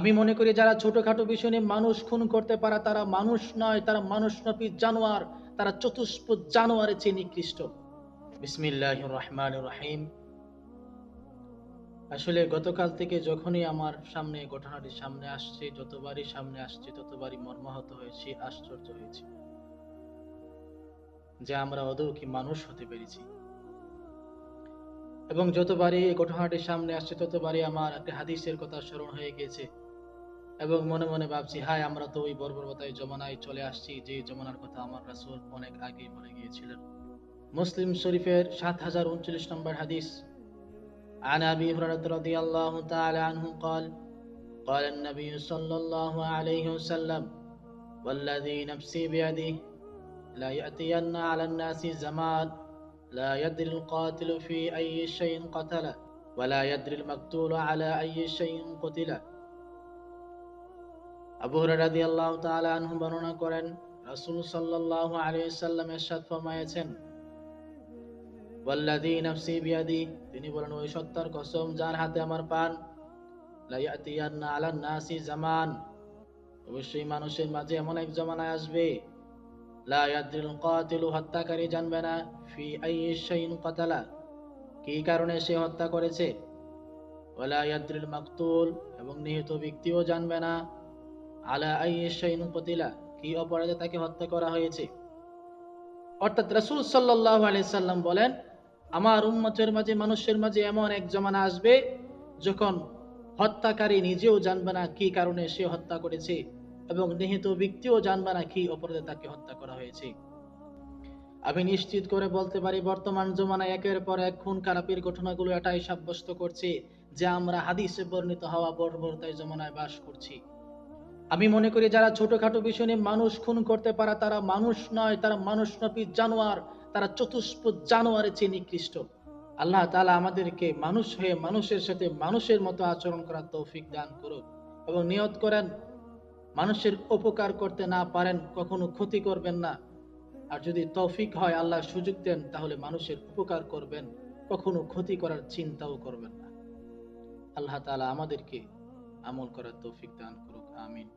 আমি মনে করি যারা ছোটখাটো বিষয় নিয়ে মানুষ খুন করতে পারে, তারা মানুষ নয়, তারা মানুষ নপি জানোয়ার, তারা চতুষ্প জানোয়ারের চেয়ে নিকৃষ্ট। বিসমিল্লাহ রহমান রাহিম। আসলে গতকাল থেকে যখনই আমার সামনে ঘটনাটি সামনে আসছে, যতবারই সামনে আসছে, ততবারই মর্মাহত হয়েছি, আশ্চর্য হয়েছি যে আমরা অদৌকি মানুষ হতে পেরেছি। এবং যতবারই এই ঘটনাটি সামনে আসছে, ততবারই আমার একটা হাদিসের কথা স্মরণ হয়ে গেছে এবং মনে মনে ভাবছি হায় আমরা তো ওই বর্বরতায় জমানায় চলে আসছি যে জমানার কথা আমার রাসূল অনেক আগেই বলে গিয়েছিলেন মুসলিম শরীফের সাত হাজার উনচল্লিশ নম্বর হাদিস عن ابي هريره رضي الله تعالى عنه قال قال النبي صلى الله عليه وسلم والذي نفسي بيده لا ياتين على الناس زمان لا يدري القاتل في اي شيء قتله ولا يدري المقتول على اي شيء قتله আবু রাদিয়াল্লাহু তাআলা আনহু বর্ণনা করেন, রাসূল সাল্লাল্লাহু আলাইহি সাল্লাম ইরশাদ ফরমায়েছেন, ওয়াল্লাযী নাফসি বিয়াদি তিনি বলেন, ওই সত্তার কসম যার হাতে আমার পান লা ইয়াতিয়ান্না আলান নাসি জামান অবশ্যই মানুষের মাঝে এমন এক জমানায় আসবে, লা ইয়াদরিল কাতিলু হত্যাকারী জানবে না ফি আইয়ি শাইইন কি কারণে সে হত্যা করেছে? ওয়ালা ইয়াদরিল মাকতুল এবং নিহত ব্যক্তিও জানবে না আলা শাইইন কতিলা, কি অপরাধে তাকে হত্যা করা হয়েছে? অর্থাৎ সাল্লাম বলেন, আমার মাঝে, মানুষের মাঝে এমন এক জমানা আসবে, যখন হত্যাকারী নিজেও জানবে না কি কারণে সে হত্যা করেছে এবং নিহিত ব্যক্তিও জানবে না কি অপরাধে তাকে হত্যা করা হয়েছে। আমি নিশ্চিত করে বলতে পারি, বর্তমান জমানা একের পর এক খুন খারাপের ঘটনাগুলো এটাই সাব্যস্ত করছে যে আমরা হাদিসে বর্ণিত হওয়া বর্বরতায় জমানায় বাস করছি। আমি মনে করি যারা ছোটখাটো বিষয় নিয়ে মানুষ খুন করতে পারে, তারা মানুষ নয়, তারা মানুষ নপি জানোয়ার। তারা চতুষ্প জানোয়ারের চেয়ে নিকৃষ্ট। আল্লাহ তাআলা আমাদেরকে মানুষ হয়ে মানুষের সাথে মানুষের মতো আচরণ করার তৌফিক দান করুক এবং নিয়ত করেন, মানুষের উপকার করতে না পারেন কখনো ক্ষতি করবেন না। আর যদি তৌফিক হয় আল্লাহ সুযোগ দেন, তাহলে মানুষের উপকার করবেন, কখনো ক্ষতি করার চিন্তাও করবেন না। আল্লাহ তালা আমাদেরকে আমল করার তৌফিক দান করুক, আমিন।